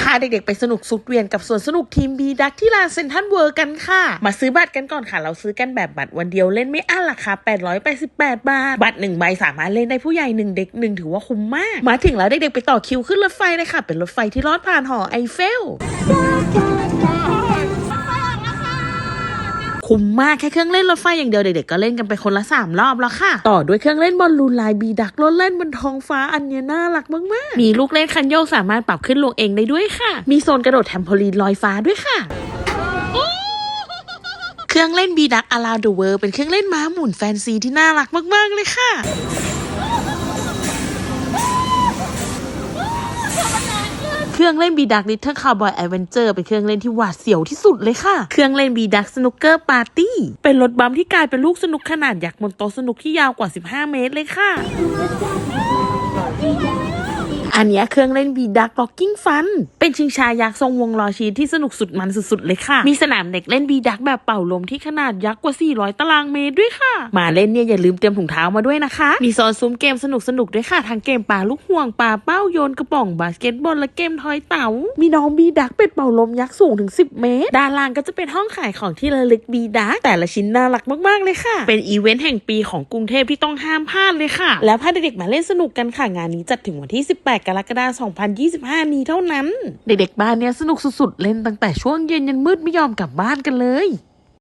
พาเด็กๆไปสนุกสุดเวียนกับสวนสนุกทีมบีดักที่ลานเซนทันเวิร์กันค่ะ มาซื้อบัตรกันก่อนค่ะ เราซื้อกันแบบบัตรวันเดียวเล่นไม่อั้นราคา 888 บาท บัตรหนึ่งใบสามารถเล่นได้ผู้ใหญ่หนึ่งเด็กหนึ่งถือว่าคุ้มมาก มาถึงแล้วเด็กๆไปต่อคิวขึ้นรถไฟเลยค่ะ เป็นรถไฟที่ลอดผ่านหอไอเฟล คุ้มมากแค่เครื่องเล่นรถไฟอย่างเดียวเด็กๆก็เล่นกันไปคนละ 3 รอบแล้วค่ะ ต่อด้วยเครื่องเล่นบอลลูนลายบีดักรถเล่นบนท้องฟ้าอันเนี้ยน่ารักมากๆ มีลูกเล่นคันโยกสามารถปรับขึ้นลงเองได้ด้วยค่ะ มีโซนกระโดดแทมโพลีนลอยฟ้าด้วยค่ะเครื่องเล่นบีดักอาราดูเวอร์เป็นเครื่องเล่นม้าหมุนแฟนซีที่น่ารักมากๆเลยค่ะ เครื่องเล่นบีดักลิทเทิลคาร์บอยแอดเวนเจอร์เป็นเครื่องเล่นที่หวาดเสียวที่สุดเลยค่ะ เครื่องเล่นบีดักสนุกเกอร์ปาร์ตี้เป็นรถบัมที่กลายเป็นลูกสนุกขนาดยักษ์บนโต๊ะสนุกที่ยาวกว่า 15 เมตรเลยค่ะ อันนี้เครื่องเล่นบีดักล็อกกิ้งฟัน เป็นชิงชายักษ์ทรงวงล้อชีที่สนุกสุดมันสุดๆเลยค่ะ มีสนามเด็กเล่นบีดักแบบเป่าลมที่ขนาดยักษ์กว่า 400 ตารางเมตรด้วยค่ะ มาเล่นเนี่ยอย่าลืมเตรียมถุงเท้ามาด้วยนะคะ มีโซนซุ้มเกมสนุกๆด้วยค่ะ ทั้งเกมปลาลูกห่วงปลาเป้าโยนกระป๋องบาสเกตบอลและเกมทอยเต๋า มีน้องบีดักเป็ดเป่าลมยักษ์สูงถึง 10 เมตร ด้านล่างก็จะเป็นห้องขายของที่ระลึกบีดักแต่ละชิ้นน่ารักมากๆเลยค่ะ เป็นอีเวนต์แห่งปีของกรุงเทพที่ต้องห้ามพลาดเลยค่ะ แล้วพาเด็กๆมาเล่นสนุกกันค่ะงานนี้จัดถึงวันที่ 18กรกฎาคม 2025 นี้เท่านั้น เด็กๆบ้านเนี้ยสนุกสุดๆ เล่นตั้งแต่ช่วงเย็นยันมืดไม่ยอมกลับบ้านกันเลย